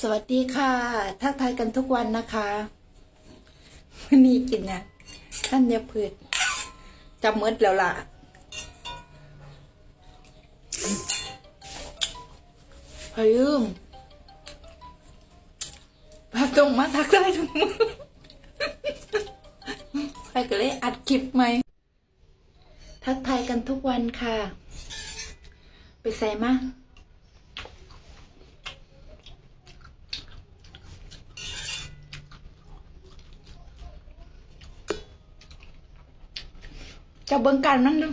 สวัสดีค่ะ ทักทายกันทุกวันนะคะวันนี้กินนะท่านยาพืชจำเมดแล้วล่ะ พายุมพาตรงมาทักทายทุกมือไปก็เลยอัดคลิปไหม ทักทายกันทุกวันค่ะ ไปใส่มา จะเบิ่งการมันดู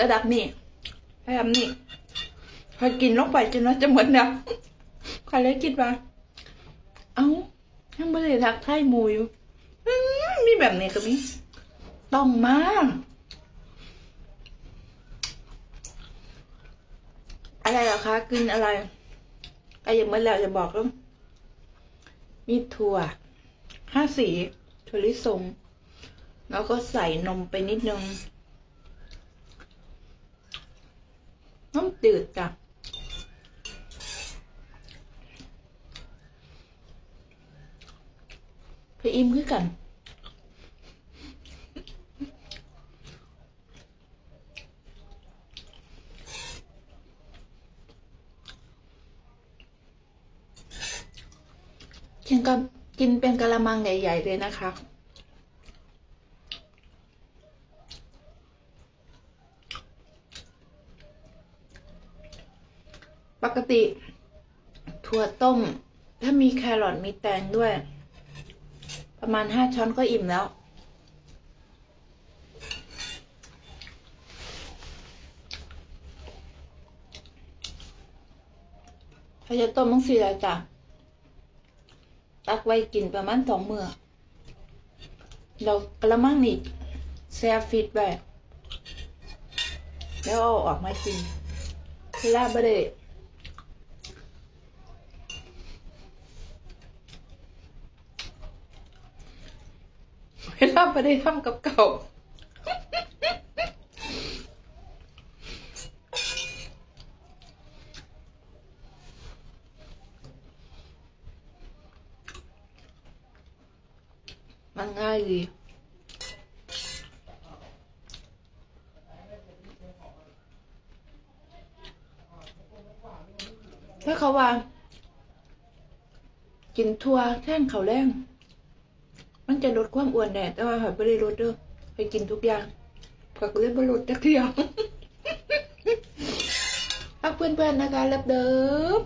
ระดับนี้ระดับนี้พอกินลงไปจนว่าจะหมดแล้วใครเลยคิดว่า เอ้ายังไม่ได้ทักทายมูอยู่มีแบบนี้ก็มีต้องมาอะไรเหรอคะกินอะไรไอ้ยังไม่แล้วจะบอกแล้วมีถั่วห้าสีถั่วลิสง แล้วก็ใส่นมไปนิดนึงน้ำจืดจ้ะไปอิ่มคือกันกินกับกินเป็นกะละมังใหญ่ๆเลยนะคะ ปกติ ถั่วต้ม ถ้ามีแครอทมีแตงด้วย ประมาณห้าช้อนก็อิ่มแล้ว ถ้าจะต้มต้องสี่ละจ้ะตักไว้กินประมาณสองมือเรากระมังนี่แซ่ฟิตไว้แล้วเอาออกมากินเวลาบ่ได้ เวลาบ่ได้ทำกับเก่ามันง่ายดีถ้าเขาว่า กินทั่วแท่งเขาแรง มันจะลดความอ้วนแน่แต่ว่าหอยไม่ได้ลดเด้อไปกินทุกอย่างก็เลยไม่ลดจักเดียวรักเพื่อนๆนะคะรับเดิม